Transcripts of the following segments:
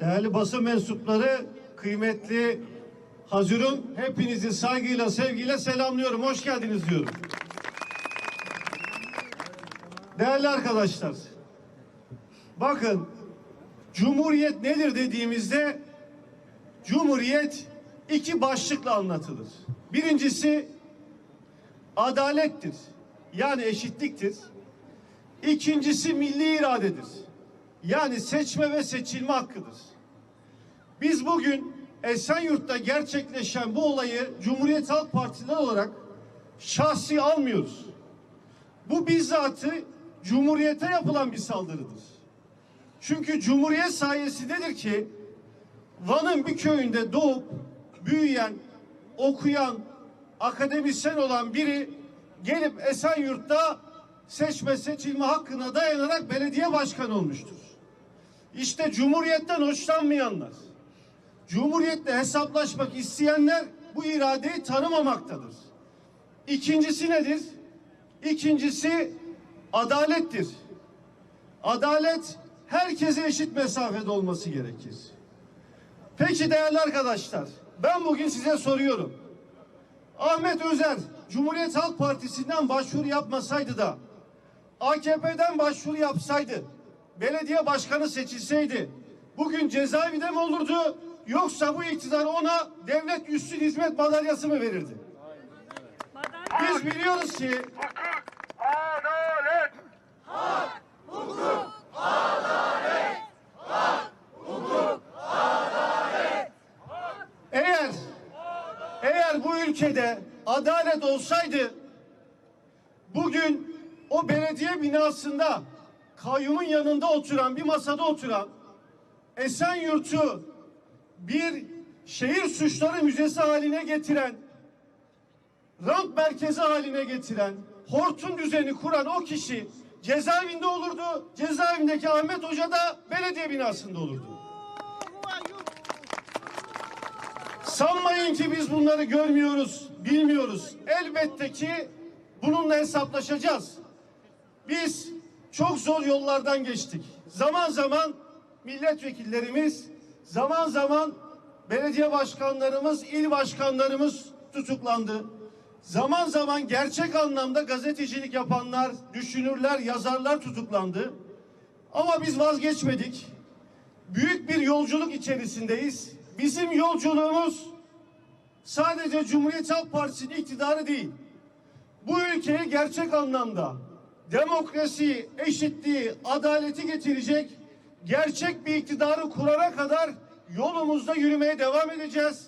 Değerli basın mensupları, kıymetli hazırım, hepinizi saygıyla, sevgiyle selamlıyorum. Hoş geldiniz diyorum. Değerli arkadaşlar, bakın Cumhuriyet nedir dediğimizde Cumhuriyet iki başlıkla anlatılır. Birincisi adalettir. Yani eşitliktir. İkincisi milli iradedir. Yani seçme ve seçilme hakkıdır. Biz bugün Esenyurt'ta gerçekleşen bu olayı Cumhuriyet Halk Partisi'nden olarak şahsi almıyoruz. Bu bizzatı Cumhuriyete yapılan bir saldırıdır. Çünkü Cumhuriyet sayesindedir ki Van'ın bir köyünde doğup büyüyen, okuyan, akademisyen olan biri gelip Esenyurt'ta seçme seçilme hakkına dayanarak belediye başkanı olmuştur. İşte Cumhuriyet'ten hoşlanmayanlar, Cumhuriyet'le hesaplaşmak isteyenler bu iradeyi tanımamaktadır. İkincisi nedir? İkincisi adalettir. Adalet herkese eşit mesafede olması gerekir. Peki değerli arkadaşlar, ben bugün size soruyorum. Ahmet Özer Cumhuriyet Halk Partisi'nden başvuru yapmasaydı da AKP'den başvuru yapsaydı, belediye başkanı seçilseydi bugün cezaevinde mi olurdu yoksa bu iktidar ona devlet üstün hizmet madalyası mı verirdi? Biz biliyoruz ki Adalet! eğer eğer bu ülkede adalet olsaydı bugün o belediye binasında kayyumun yanında oturan bir masada oturan Esenyurt'u bir şehir suçları müzesi haline getiren rant merkezi haline getiren hortum düzeni kuran o kişi cezaevinde olurdu. Cezaevindeki Ahmet Hoca da belediye binasında olurdu. Sanmayın ki biz bunları görmüyoruz, bilmiyoruz. Elbette ki bununla hesaplaşacağız. Biz çok zor yollardan geçtik. Zaman zaman milletvekillerimiz, zaman zaman belediye başkanlarımız, il başkanlarımız tutuklandı. Zaman zaman gerçek anlamda gazetecilik yapanlar, düşünürler, yazarlar tutuklandı. Ama biz vazgeçmedik. Büyük bir yolculuk içerisindeyiz. Bizim yolculuğumuz sadece Cumhuriyet Halk Partisi'nin iktidarı değil. Bu ülkeyi gerçek anlamda demokrasi, eşitliği, adaleti getirecek gerçek bir iktidarı kurana kadar yolumuzda yürümeye devam edeceğiz.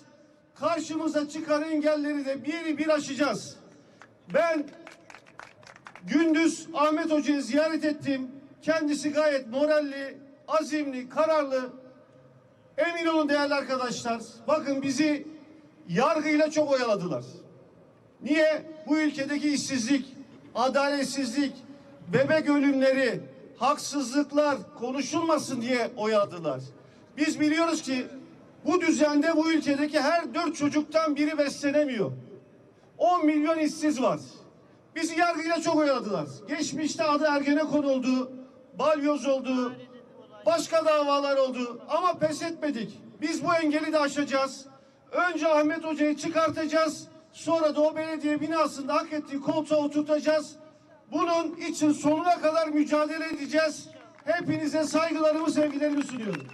Karşımıza çıkan engelleri de bir bir aşacağız. Ben gündüz Ahmet Hoca'yı ziyaret ettim. Kendisi gayet moralli, azimli, kararlı. Emin olun değerli arkadaşlar. Bakın bizi yargıyla çok oyaladılar. Niye? Bu ülkedeki işsizlik, adaletsizlik, bebek ölümleri, haksızlıklar konuşulmasın diye oyaladılar. Biz biliyoruz ki bu düzende bu ülkedeki her dört çocuktan biri beslenemiyor. 10 milyon işsiz var. Bizi yargıyla çok oyaladılar. Geçmişte adı Ergenekon oldu, balyoz oldu, başka davalar oldu ama pes etmedik. Biz bu engeli de aşacağız. Önce Ahmet Hoca'yı çıkartacağız. Sonra da o belediye binasında hak ettiği koltuğa oturtacağız. Bunun için sonuna kadar mücadele edeceğiz. Hepinize saygılarımı, sevgilerimi sunuyorum.